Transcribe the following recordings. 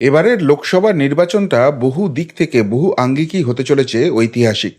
এবারের লোকসভা নির্বাচনটা বহু দিক থেকে বহু আঙ্গিকই হতে চলেছে ঐতিহাসিক।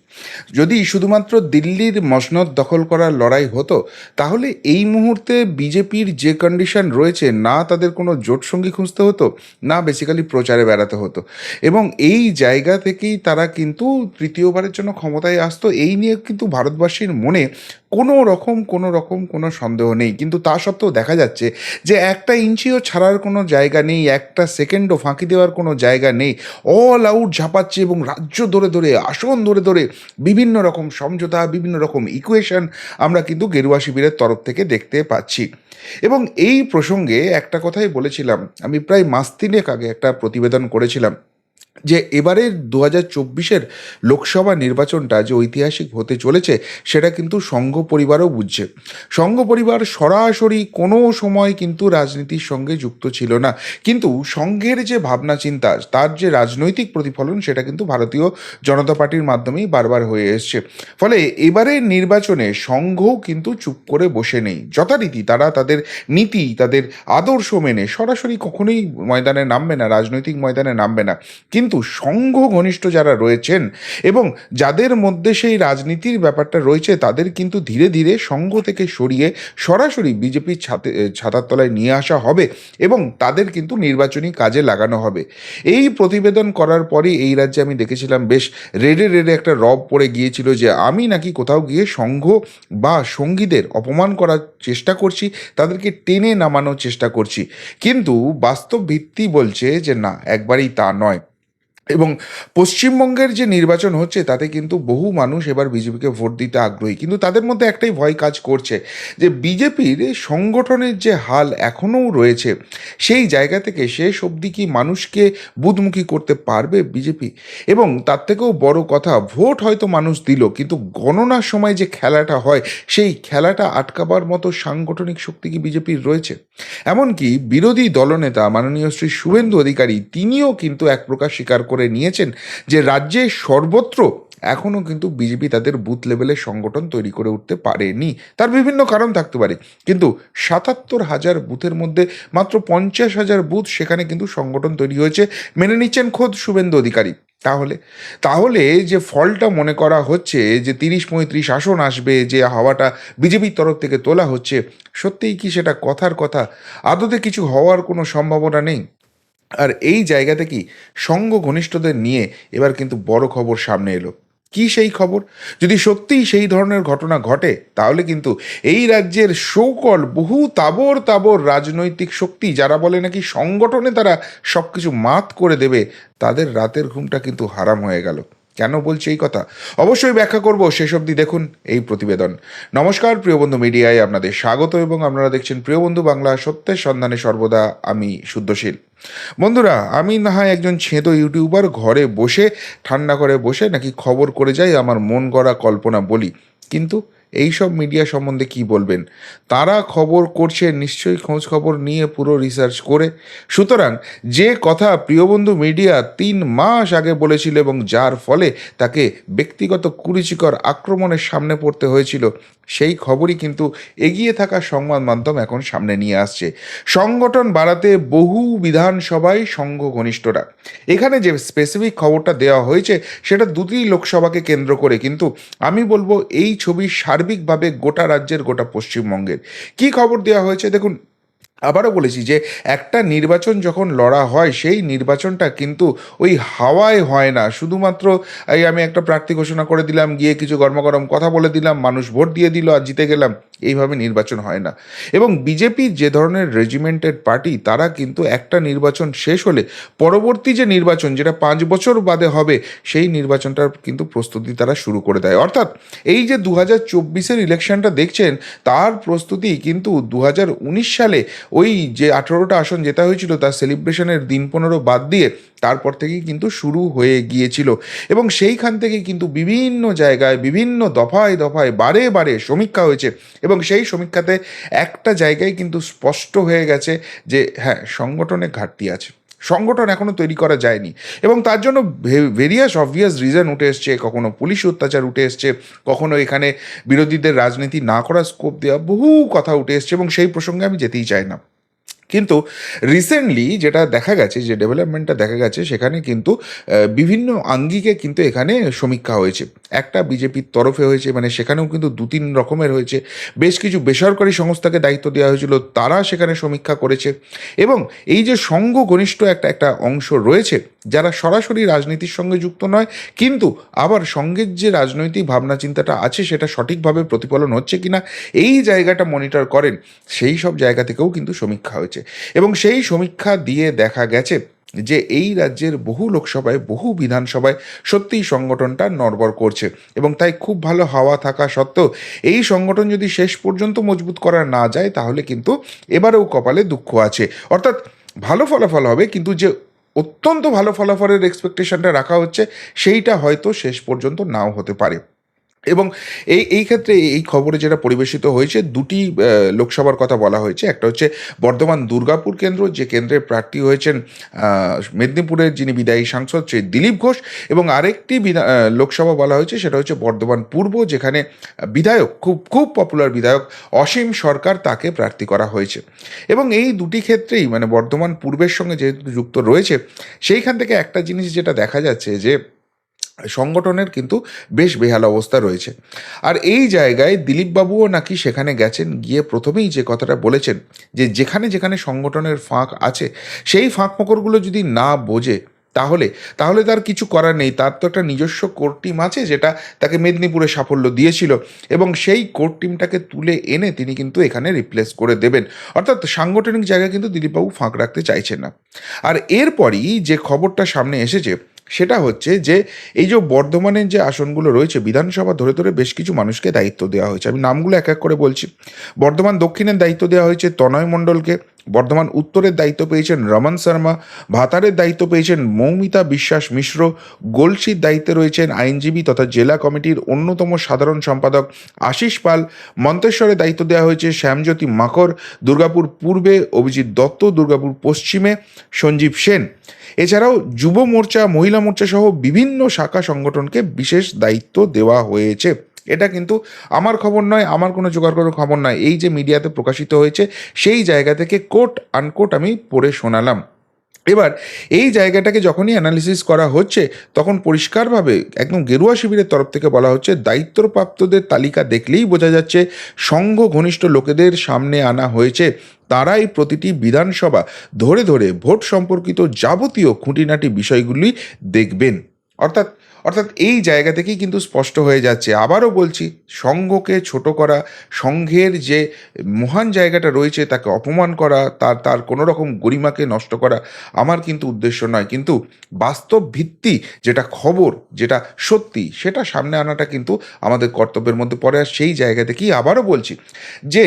যদি শুধুমাত্র দিল্লির মসনদ দখল করার লড়াই হতো, তাহলে এই মুহূর্তে বিজেপির যে কন্ডিশন রয়েছে, না তাদের কোনো জোটসঙ্গী খুঁজতে হতো, না বেসিক্যালি প্রচারে বেড়াতে হতো। এবং এই জায়গা থেকেই তারা কিন্তু তৃতীয়বারের জন্য ক্ষমতায় আসতো, এই নিয়ে কিন্তু ভারতবাসীর মনে কোনো রকম কোনো রকম কোনো সন্দেহ নেই। কিন্তু তা সত্ত্বেও দেখা যাচ্ছে যে একটা ইঞ্চিও ছাড়ার কোনো জায়গা নেই, একটা সেকেন্ডও ফাঁকি দেওয়ার কোনো জায়গা নেই। অল আউট ঝাঁপাচ্ছে এবং রাজ্য ধরে ধরে, আসন ধরে ধরে বিভিন্ন রকম সমঝোতা, বিভিন্ন রকম ইকুয়েশন আমরা কিন্তু গেরুয়া শিবিরের তরফ থেকে দেখতে পাচ্ছি। এবং এই প্রসঙ্গে একটা কথাই বলেছিলাম, আমি প্রায় মাস তিনেক আগে একটা প্রতিবেদন করেছিলাম। যে এবারের দু হাজার চব্বিশের লোকসভা নির্বাচনটা যে ঐতিহাসিক হতে চলেছে, সেটা কিন্তু সংঘ পরিবারও বুঝছে। সংঘ পরিবার সরাসরি কোনো সময় কিন্তু রাজনীতির সঙ্গে যুক্ত ছিল না। কিন্তু সংঘের যে ভাবনা চিন্তা, তার যে রাজনৈতিক প্রতিফলন, সেটা কিন্তু ভারতীয় জনতা পার্টির মাধ্যমেই বারবার হয়ে এসছে। ফলে এবারের নির্বাচনে সংঘও কিন্তু চুপ করে বসে নেই। যথারীতি তারা তাদের নীতি, তাদের আদর্শ মেনে সরাসরি কখনোই ময়দানে নামবে না, রাজনৈতিক ময়দানে নামবে না। কিন্তু সংঘ ঘনিষ্ঠ যারা রয়েছেন এবং যাদের মধ্যে সেই রাজনীতির ব্যাপারটা রয়েছে, তাদের কিন্তু ধীরে ধীরে সংঘ থেকে সরিয়ে সরাসরি বিজেপির ছাতে ছাতার তলায় নিয়ে আসা হবে এবং তাদের কিন্তু নির্বাচনী কাজে লাগানো হবে। এই প্রতিবেদন করার পরই এই রাজ্যে আমি দেখেছিলাম বেশ রেডে রেডে একটা রব পড়ে গিয়েছিল যে, আমি নাকি কোথাও গিয়ে সংঘ বা সঙ্গীদের অপমান করার চেষ্টা করছি, তাদেরকে টেনে নামানোর চেষ্টা করছি। কিন্তু বাস্তব ভিত্তি বলছে যে, না, একবারেই তা নয়। এবং পশ্চিমবঙ্গের যে নির্বাচন হচ্ছে, তাতে কিন্তু বহু মানুষ এবার বিজেপিকে ভোট দিতে আগ্রহী। কিন্তু তাদের মধ্যে একটাই ভয় কাজ করছে যে, বিজেপির সংগঠনের যে হাল এখনও রয়েছে, সেই জায়গা থেকে শেষ অবধি কি মানুষকে বুধমুখী করতে পারবে বিজেপি? এবং তার থেকেও বড় কথা, ভোট হয়তো মানুষ দিল, কিন্তু গণনার সময় যে খেলাটা হয়, সেই খেলাটা আটকাবার মতো সাংগঠনিক শক্তি কি বিজেপির রয়েছে? এমনকি বিরোধী দলনেতা মাননীয় শ্রী শুভেন্দু অধিকারী, তিনিও কিন্তু এক প্রকার স্বীকার করে নিয়েছেন যে রাজ্যে সর্বত্র এখনও কিন্তু বিজেপি তাদের বুথ লেভেলের সংগঠন তৈরি করে উঠতে পারেনি। তার বিভিন্ন কারণ থাকতে পারে। কিন্তু সাতাত্তর হাজার বুথের মধ্যে মাত্র পঞ্চাশ হাজার বুথ সেখানে কিন্তু সংগঠন তৈরি হয়েছে। মেনে নিচ্ছেন খোদ শুভেন্দু অধিকারী। তাহলে তাহলে যে ফলটা মনে করা হচ্ছে যে তিরিশ পঁয়ত্রিশ আসন আসবে, যে হাওয়াটা বিজেপির তরফ থেকে তোলা হচ্ছে, সত্যিই কি সেটা কথার কথা? আদতে কিছু হওয়ার কোনো সম্ভাবনা নেই? আর এই জায়গা থেকেই সঙ্গ ঘনিষ্ঠদের নিয়ে এবার কিন্তু বড় খবর সামনে এলো। কি সেই খবর? যদি সত্যিই সেই ধরনের ঘটনা ঘটে, তাহলে কিন্তু এই রাজ্যের সৌকল বহু তাবর তাবর রাজনৈতিক শক্তি, যারা বলে নাকি সংগঠনে তারা সব কিছু মাত করে দেবে, তাদের রাতের ঘুমটা কিন্তু হারাম হয়ে গেল। কেন বলছি এই কথা? অবশ্যই ব্যাখ্যা করব, শেষ অব্দি দেখুন এই প্রতিবেদন। নমস্কার, প্রিয় বন্ধু মিডিয়ায় আপনাদের স্বাগত এবং আপনারা দেখছেন প্রিয় বন্ধু বাংলা, সত্যের সন্ধানে সর্বদা আমি শুদ্ধশীল। বন্ধুরা, আমি না হয় একজন ছেঁদো ইউটিউবার ঘরে বসে, ঠান্ডা করে বসে নাকি খবর করে যাই, আমার মন গড়া কল্পনা বলি। কিন্তু এই সব মিডিয়া সম্বন্ধে কি বলবেন? তারা খবর করছে, নিশ্চয়ই খোঁজ খবর নিয়ে পুরো রিসার্চ করে। সুতরাং যে কথা প্রিয়বন্ধু মিডিয়া তিন মাস আগে বলেছিল এবং যার ফলে তাকে ব্যক্তিগত কুরুচিকর আক্রমণের সামনে পড়তে হয়েছিল সেই খবরই কিন্তু এগিয়ে থাকা সংবাদ মাধ্যম এখন সামনে নিয়ে আসছে। সংগঠন বাড়াতে বহু বিধানসভায় সংঘ ঘনিষ্ঠরা এখানে যে স্পেসিফিক খবরটা দেওয়া হয়েছে, সেটা দুটি লোকসভাকে কেন্দ্র করে কিন্তু আমি বলব এই ছবি সার্বিকভাবে গোটা রাজ্যের, গোটা পশ্চিমবঙ্গের। কি খবর দেওয়া হয়েছে? দেখুন আবারও বলেছি যে একটা নির্বাচন যখন লড়া হয়, সেই নির্বাচনটা কিন্তু ওই হাওয়ায় হয় না। শুধুমাত্র এই আমি একটা প্রার্থী ঘোষণা করে দিলাম, গিয়ে কিছু গরমাগরম কথা বলে দিলাম, মানুষ ভোট দিয়ে দিল, আর জিতে গেলাম। এইভাবে নির্বাচন হয় না। এবং বিজেপি যে ধরনের রেজিমেন্টেড পার্টি তারা কিন্তু একটা নির্বাচন শেষ হলে পরবর্তী যে নির্বাচন, যেটা পাঁচ বছর বাদে হবে, সেই নির্বাচনটার কিন্তু প্রস্তুতি তারা শুরু করে দেয়। অর্থাৎ এই যে দু হাজার চব্বিশের ইলেকশনটা দেখছেন, তার প্রস্তুতি কিন্তু দু হাজার উনিশ সালে ওই যে আঠেরোটা আসন জেতা হয়েছিল, তার সেলিব্রেশনের দিন পনেরো বাদ দিয়ে তারপর থেকেই কিন্তু শুরু হয়ে গিয়েছিল। এবং সেইখান থেকে কিন্তু বিভিন্ন জায়গায়, বিভিন্ন দফায় দফায় বারে বারে সমীক্ষা হয়েছে। এবং সেই সমীক্ষাতে একটা জায়গায় কিন্তু স্পষ্ট হয়ে গেছে যে হ্যাঁ সংগঠনে ঘাটতি আছে। সংগঠন এখনও তৈরি করা যায়নি। এবং তার জন্য ভেরিয়াস অবভিয়াস রিজন উঠে এসছে, কখনো পুলিশ অত্যাচার উঠে এসছে, কখনো এখানে বিরোধীদের রাজনীতি না করার স্কোপ দেওয়া বহু কথা উঠে এসছে এবং সেই প্রসঙ্গে আমি যেতেই চাই না। কিন্তু রিসেন্টলি যেটা দেখা গেছে, যে ডেভেলপমেন্টটা দেখা গেছে, সেখানে কিন্তু বিভিন্ন আঙ্গিকে কিন্তু এখানে সমীক্ষা হয়েছে। একটা বিজেপির তরফে হয়েছে মানে সেখানেও কিন্তু দু তিন রকমের হয়েছে। বেশ কিছু বেসরকারি সংস্থাকে দায়িত্ব দেওয়া হয়েছিল, তারা সেখানে সমীক্ষা করেছে। এবং এই যে সঙ্গ ঘনিষ্ঠ একটা একটা অংশ রয়েছে যারা সরাসরি রাজনীতির সঙ্গে যুক্ত নয়, কিন্তু আবার সঙ্গের যে রাজনৈতিক ভাবনা চিন্তাটা আছে সেটা সঠিকভাবে প্রতিফলন হচ্ছে কিনা, এই জায়গাটা মনিটর করেন, সেই সব জায়গা থেকেও কিন্তু সমীক্ষা হয়েছে। এবং সেই সমীক্ষা দিয়ে দেখা গেছে যে এই রাজ্যের বহু লোকসভায়, বহু বিধানসভায় সত্যিই সংগঠনটা নড়বড় করছে। এবং তাই খুব ভালো হাওয়া থাকা সত্ত্বেও এই সংগঠন যদি শেষ পর্যন্ত মজবুত করা না যায়, তাহলে কিন্তু এবারেও কপালে দুঃখ আছে। অর্থাৎ ভালো ফলাফল হবে, কিন্তু যে অত্যন্ত ভালো ফলাফলের এক্সপেকটেশনটা রাখা হচ্ছে সেইটা হয়তো শেষ পর্যন্ত নাও হতে পারে। এবং এই এই ক্ষেত্রে এই খবরে যেটা পরিবেশিত হয়েছে, দুটি লোকসভার কথা বলা হয়েছে। একটা হচ্ছে বর্ধমান দুর্গাপুর কেন্দ্র, যে কেন্দ্রের প্রার্থী হয়েছেন মেদিনীপুরের যিনি বিদায়ী সাংসদ শ্রী দিলীপ ঘোষ, এবং আরেকটি লোকসভা বলা হয়েছে, সেটা হচ্ছে বর্ধমান পূর্ব, যেখানে বিধায়ক, খুব খুব পপুলার বিধায়ক অসীম সরকার তাকে প্রার্থী করা হয়েছে। এবং এই দুটি ক্ষেত্রেই মানে বর্ধমান পূর্বের সঙ্গে যেহেতু যুক্ত রয়েছে, সেইখান থেকে একটা জিনিস যেটা দেখা যাচ্ছে যে সংগঠনের কিন্তু বেশ বেহাল অবস্থা রয়েছে। আর এই জায়গায় দিলীপবাবুও নাকি সেখানে গেছেন, গিয়ে প্রথমেই যে কথাটা বলেছেন যে যেখানে যেখানে সংগঠনের ফাঁক আছে, সেই ফাঁক ফোকরগুলো যদি না বোঝে, তাহলে তাহলে তার কিছু করার নেই। তার তো একটা নিজস্ব কোর টিম আছে যেটা তাকে মেদিনীপুরে সাফল্য দিয়েছিল এবং সেই কোর টিমটাকে তুলে এনে তিনি কিন্তু এখানে রিপ্লেস করে দেবেন। অর্থাৎ সাংগঠনিক জায়গায় কিন্তু দিলীপবাবু ফাঁক রাখতে চাইছেন না। আর এরপরই যে খবরটা সামনে এসেছে সেটা হচ্ছে যে এই যে বর্ধমানের যে আসনগুলো রয়েছে, বিধানসভা ধরে ধরে বেশ কিছু মানুষকে দায়িত্ব দেওয়া হয়েছে। আমি নামগুলো এক এক করে বলছি। বর্ধমান দক্ষিণের দায়িত্ব দেওয়া হয়েছে তনয় মণ্ডলকে। বর্ধমান উত্তরের দায়িত্ব পেয়েছেন রমন শর্মা, ভাতারের দায়িত্ব পেয়েছেন মৌমিতা বিশ্বাস মিশ্র, গোলসির দায়িত্বে রয়েছেন আইনজীবী তথা জেলা কমিটির অন্যতম সাধারণ সম্পাদক আশিস পাল। মন্তেশ্বরে দায়িত্ব দেওয়া হয়েছে শ্যামজ্যোতি মাকর দুর্গাপুর পূর্বে অভিজিৎ দত্ত, দুর্গাপুর পশ্চিমে সঞ্জীব সেন। এছাড়াও যুব মোর্চা, মহিলা মোর্চা সহ বিভিন্ন শাখা সংগঠনকে বিশেষ দায়িত্ব দেওয়া হয়েছে। এটা কিন্তু আমার খবর নয়, আমার কোনো জোগাড় করার খবর নয়। এই যে মিডিয়াতে প্রকাশিত হয়েছে, সেই জায়গা থেকে কোট আনকোট আমি পড়ে শোনালাম। এবার, এই জায়গাটাকে যখনই অ্যানালিসিস করা হচ্ছে, তখন পরিষ্কারভাবে একদম গেরুয়া শিবিরের তরফ থেকে বলা হচ্ছে, দায়িত্বপ্রাপ্তদের তালিকা দেখলেই বোঝা যাচ্ছে, সংঘ ঘনিষ্ঠ লোকেদের সামনে আনা হয়েছে। তারাই প্রতিটি বিধানসভা ধরে ধরে ভোট সম্পর্কিত যাবতীয় খুঁটিনাটি বিষয়গুলি দেখবেন। অর্থাৎ অর্থাৎ এই জায়গা থেকেই কিন্তু স্পষ্ট হয়ে যাচ্ছে। আবারও বলছি সংঘকে ছোট করা সংঘের যে মহান জায়গাটা রয়েছে তাকে অপমান করা, তার তার কোনো রকম গরিমাকে নষ্ট করা আমার কিন্তু উদ্দেশ্য নয়। কিন্তু বাস্তব ভিত্তি, যেটা খবর, যেটা সত্যি, সেটা সামনে আনাটা কিন্তু আমাদের কর্তব্যের মধ্যে পড়ে আর সেই জায়গা থেকেই আবারও বলছি যে,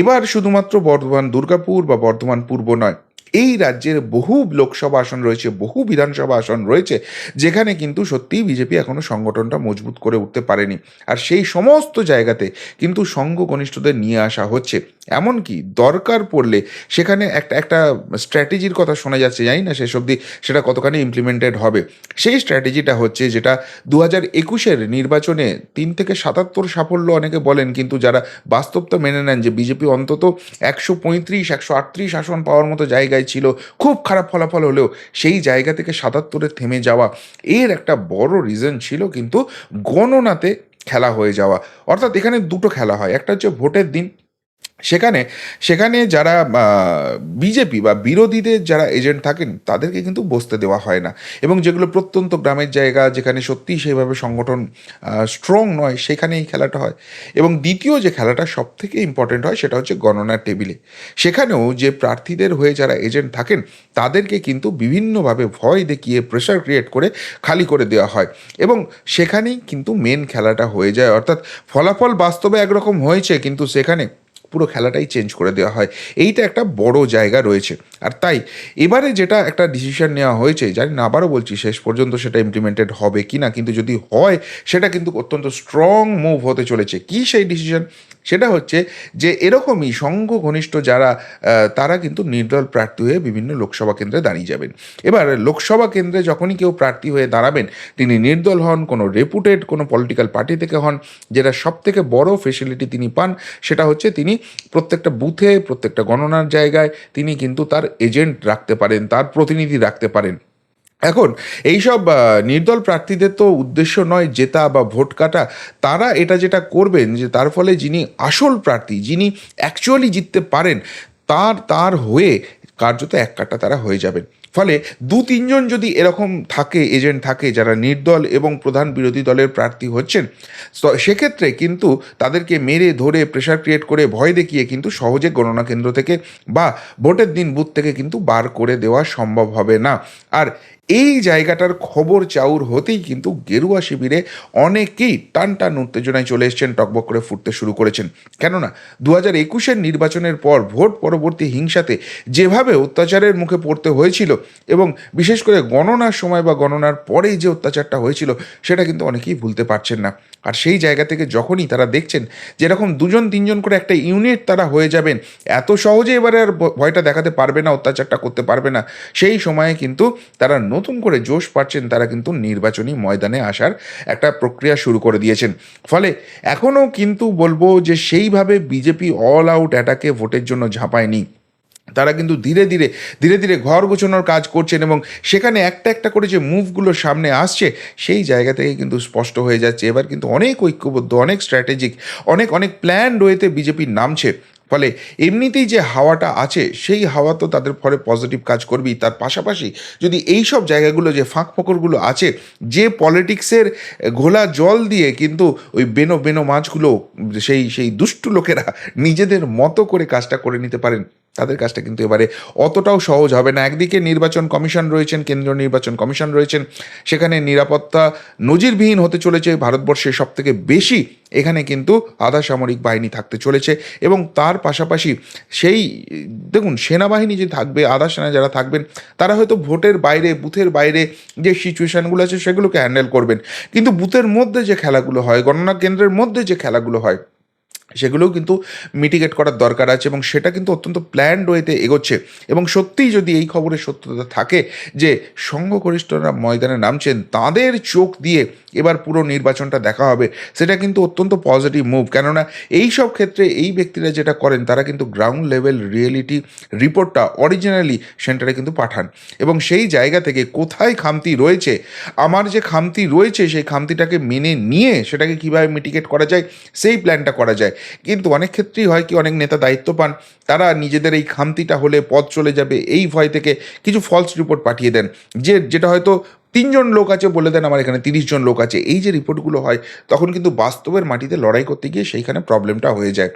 এবার শুধুমাত্র বর্ধমান দুর্গাপুর বা বর্ধমান পূর্ব নয় এই রাজ্যের বহু লোকসভা আসন রয়েছে, বহু বিধানসভা আসন রয়েছে, যেখানে কিন্তু সত্যিই বিজেপি এখনও সংগঠনটা মজবুত করে উঠতে পারেনি। আর সেই সমস্ত জায়গাতে কিন্তু সংঘ ঘনিষ্ঠদের নিয়ে আসা হচ্ছে। এমনকি দরকার পড়লে সেখানে একটা একটা স্ট্র্যাটেজির কথা শোনা যাচ্ছে, জানি না শেষ অবধি সেটা কতখানি ইমপ্লিমেন্টেড হবে। সেই স্ট্র্যাটেজিটা হচ্ছে যেটা দু হাজার একুশের নির্বাচনে তিন থেকে সাতাত্তর সাফল্য অনেকে বলেন, কিন্তু যারা বাস্তবতা মেনে নেন যে বিজেপি অন্তত একশো পঁয়ত্রিশ, একশো আটত্রিশ আসন পাওয়ার মতো জায়গায় ছিল। খুব খারাপ ফলাফল হলেও সেই জায়গা থেকে সাতাত্তরে থেমে যাওয়া এর একটা বড় রিজন ছিল কিন্তু গণনাতে খেলা হয়ে যাওয়া। অর্থাৎ এখানে দুটো খেলা হয়। একটা হচ্ছে ভোটের দিন সেখানে সেখানে যারা বিজেপি বা বিরোধীদের যারা এজেন্ট থাকেন, তাদেরকে কিন্তু বসতে দেওয়া হয় না। এবং যেগুলো প্রত্যন্ত গ্রামের জায়গা, যেখানে সত্যিই সেইভাবে সংগঠন স্ট্রং নয় সেখানে এই খেলাটা হয়। এবং দ্বিতীয় যে খেলাটা সব থেকে ইম্পর্টেন্ট হয়, সেটা হচ্ছে গণনার টেবিলে। সেখানেও যে প্রার্থীদের হয়ে যারা এজেন্ট থাকেন, তাদেরকে কিন্তু বিভিন্নভাবে ভয় দেখিয়ে প্রেশার ক্রিয়েট করে খালি করে দেওয়া হয়। এবং সেখানেই কিন্তু মেন খেলাটা হয়ে যায়। অর্থাৎ ফলাফল বাস্তবে একরকম হয়েছে, কিন্তু সেখানে পুরো খেলাটাই চেঞ্জ করে দেওয়া হয়। এইটা একটা বড় জায়গা রয়েছে। আর তাই, এবারে যেটা একটা ডিসিশন নেওয়া হয়েছে, জানি না, আবারও বলছি, শেষ পর্যন্ত সেটা ইমপ্লিমেন্টেড হবে কি না, কিন্তু যদি হয়, সেটা কিন্তু অত্যন্ত স্ট্রং মুভ হতে চলেছে। কি সেই ডিসিশন সেটা হচ্ছে যে, এরকমই সংঘ ঘনিষ্ঠ যারা তারা কিন্তু নির্দল প্রার্থী হয়ে বিভিন্ন লোকসভা কেন্দ্রে দাঁড়িয়ে যাবেন। এবার, লোকসভা কেন্দ্রে যখনই কেউ প্রার্থী হয়ে দাঁড়াবেন, তিনি নির্দল হন, কোনো রেপুটেড কোনো পলিটিক্যাল পার্টি থেকে হন, যেটা সব থেকে বড় ফেসিলিটি তিনি পান, সেটা হচ্ছে তিনি প্রত্যেকটা বুথে, প্রত্যেকটা গণনার জায়গায় তিনি কিন্তু তার এজেন্ট রাখতে পারেন, তার প্রতিনিধি রাখতে পারেন। এখন, এইসব নির্দল প্রার্থীদের তো উদ্দেশ্য নয় জেতা বা ভোট কাটা। তারা এটা যেটা করবেন যে তার ফলে যিনি আসল প্রার্থী, যিনি অ্যাকচুয়ালি জিততে পারেন, তার তার হয়ে কার্যত এক কাটা তারা হয়ে যাবেন। ফলে দু তিনজন যদি এরকম থাকে এজেন্ট থাকে, যারা নির্দল এবং প্রধান বিরোধী দলের প্রার্থী হচ্ছেন সেক্ষেত্রে কিন্তু তাদেরকে মেরে ধরে প্রেশার ক্রিয়েট করে ভয় দেখিয়ে কিন্তু সহজে গণনা কেন্দ্র থেকে বা ভোটের দিন বুথ থেকে কিন্তু বার করে দেওয়া সম্ভব হবে না। আর এই জায়গাটার খবর চাউর হতেই কিন্তু গেরুয়া শিবিরে অনেকেই টান টান উত্তেজনায় চলে এসছেন, টকবক করে ফুটতে শুরু করেছেন। কেননা দু হাজার একুশের নির্বাচনের পর ভোট পরবর্তী হিংসাতে যেভাবে অত্যাচারের মুখে পড়তে হয়েছিল এবং বিশেষ করে গণনার সময় বা গণনার পরেই যে অত্যাচারটা হয়েছিল, সেটা কিন্তু অনেকেই ভুলতে পারছেন না। আর সেই জায়গা থেকে যখনই তারা দেখছেন যেরকম দুজন, তিনজন করে একটা ইউনিট তারা হয়ে যাবেন, এত সহজে এবারে আর ভয়টা দেখাতে পারবে না, অত্যাচারটা করতে পারবে না, সেই সময়ে কিন্তু তারা করে জোশ পাচ্ছেন তারা কিন্তু নির্বাচনী ময়দানে আসার একটা প্রক্রিয়া শুরু করে দিয়েছেন। ফলে এখনও কিন্তু বলব যে সেইভাবে বিজেপি অল আউট অ্যাটাকে ভোটের জন্য ঝাঁপায়নি। তারা কিন্তু ধীরে ধীরে ধীরে ধীরে ঘর গোছানোর কাজ করছেন এবং সেখানে একটা একটা করে যে মুভগুলো সামনে আসছে, সেই জায়গা থেকে কিন্তু স্পষ্ট হয়ে যাচ্ছে। এবার কিন্তু অনেক ঐক্যবদ্ধ, অনেক স্ট্র্যাটেজিক অনেক অনেক প্ল্যান রয়েতে বিজেপি নামছে। ফলে এমনিতেই যে হাওয়াটা আছে, সেই হাওয়া তো তাদের ফলে পজিটিভ কাজ করবেই। তার পাশাপাশি যদি এই সব জায়গাগুলো যে ফাঁক ফোকরগুলো আছে, যে পলিটিক্সের ঘোলা জল দিয়ে কিন্তু ওই বেনো বেনো মাছগুলো, সেই সেই দুষ্টু লোকেরা নিজেদের মতো করে কাজটা করে নিতে পারেন। তাদের কাজটা কিন্তু এবারে অতটাও সহজ হবে না। একদিকে নির্বাচন কমিশন রয়েছেন, কেন্দ্রীয় নির্বাচন কমিশন রয়েছেন, সেখানে নিরাপত্তা নজিরবিহীন হতে চলেছে। ভারতবর্ষে সব থেকে বেশি এখানে কিন্তু আধা সামরিক বাহিনী থাকতে চলেছে এবং তার পাশাপাশি সেই, দেখুন, সেনাবাহিনী যে থাকবে, আধা সেনা যারা থাকবেন, তারা হয়তো ভোটের বাইরে, বুথের বাইরে যে সিচুয়েশনগুলো আছে সেগুলোকে হ্যান্ডেল করবেন। কিন্তু বুথের মধ্যে যে খেলাগুলো হয়, গণনা কেন্দ্রের মধ্যে যে খেলাগুলো হয় সেগুলোও কিন্তু মিটিগেট করার দরকার আছে এবং সেটা কিন্তু অত্যন্ত প্ল্যান্ড ওয়েতে এগোচ্ছে। এবং সত্যিই যদি এই খবরের সত্যতা থাকে যে সংঘগরিষ্ঠরা ময়দানে নামছেন, তাদের চোখ দিয়ে এবার পুরো নির্বাচনটা দেখা হবে, সেটা কিন্তু অত্যন্ত পজিটিভ মুভ কেননা এই সব ক্ষেত্রে এই ব্যক্তিরা যেটা করেন, তারা কিন্তু গ্রাউন্ড লেভেল রিয়েলিটি রিপোর্টটা অরিজিনালি সেন্টারে কিন্তু পাঠান। এবং সেই জায়গা থেকে কোথায় খামতি রয়েছে, আমার যে খামতি রয়েছে, সেই খামতিটাকে মেনে নিয়ে সেটাকে কীভাবে মিটিগেট করা যায়, সেই প্ল্যানটা করা যায়। কিন্তু অনেক ক্ষেত্রেই হয় কি, অনেক নেতা দায়িত্ব পান, তারা নিজেদের এই খামতিটা হলে পথ চলে যাবে, এই ভয় থেকে কিছু ফলস রিপোর্ট পাঠিয়ে দেন। যে, যেটা হয়তো তিনজন লোক আছে বলে দেন, আমার এখানে তিরিশ জন লোক আছে। এই যে রিপোর্টগুলো হয়, তখন কিন্তু বাস্তবের মাটিতে লড়াই করতে গিয়ে সেইখানে প্রবলেমটা হয়ে যায়।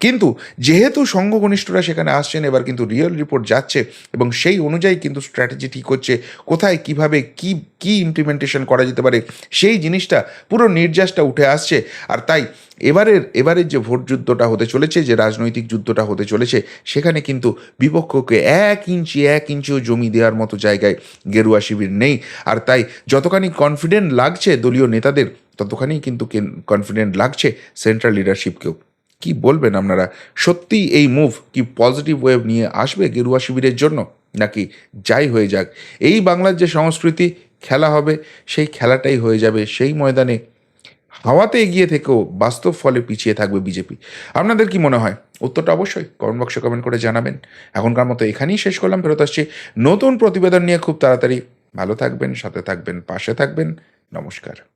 কিন্তু যেহেতু সংঘঘনিষ্ঠরা সেখানে আসছেন, এবার কিন্তু রিয়েল রিপোর্ট যাচ্ছে এবং সেই অনুযায়ী কিন্তু স্ট্র্যাটেজি ঠিক হচ্ছে, কোথায়, কীভাবে, কি কি ইমপ্লিমেন্টেশন করা যেতে পারে, সেই জিনিসটা পুরো নির্যাসটা উঠে আসছে। আর তাই এবারের এবারের যে ভোট যুদ্ধটা হতে চলেছে, যে রাজনৈতিক যুদ্ধটা হতে চলেছে, সেখানে কিন্তু বিপক্ষকে এক ইঞ্চি, এক ইঞ্চিও জমি দেওয়ার মতো জায়গায় গেরুয়া শিবির নেই। আর তাই যতখানি কনফিডেন্ট লাগছে দলীয় নেতাদের, ততখানি কিন্তু কনফিডেন্ট লাগছে সেন্ট্রাল লিডারশিপকেও কি বলবেন আপনারা? সত্যিই এই মুভ কি পজিটিভ ওয়েভ নিয়ে আসবে গেরুয়া শিবিরের জন্য? নাকি যাই হয়ে যাক। এই বাংলার যে সংস্কৃতি, খেলা হবে, সেই খেলাটাই হয়ে যাবে সেই ময়দানে হাওয়াতে এগিয়ে থেকেও বাস্তব ফলে পিছিয়ে থাকবে বিজেপি। আপনাদের কি মনে হয়? উত্তরটা অবশ্যই কমেন্ট বক্সে কমেন্ট করে জানাবেন। এখনকার মতো এখানেই শেষ করলাম, ফেরত আসছি নতুন প্রতিবেদন নিয়ে। খুব তাড়াতাড়ি ভালো থাকবেন, সাথে থাকবেন, পাশে থাকবেন। নমস্কার।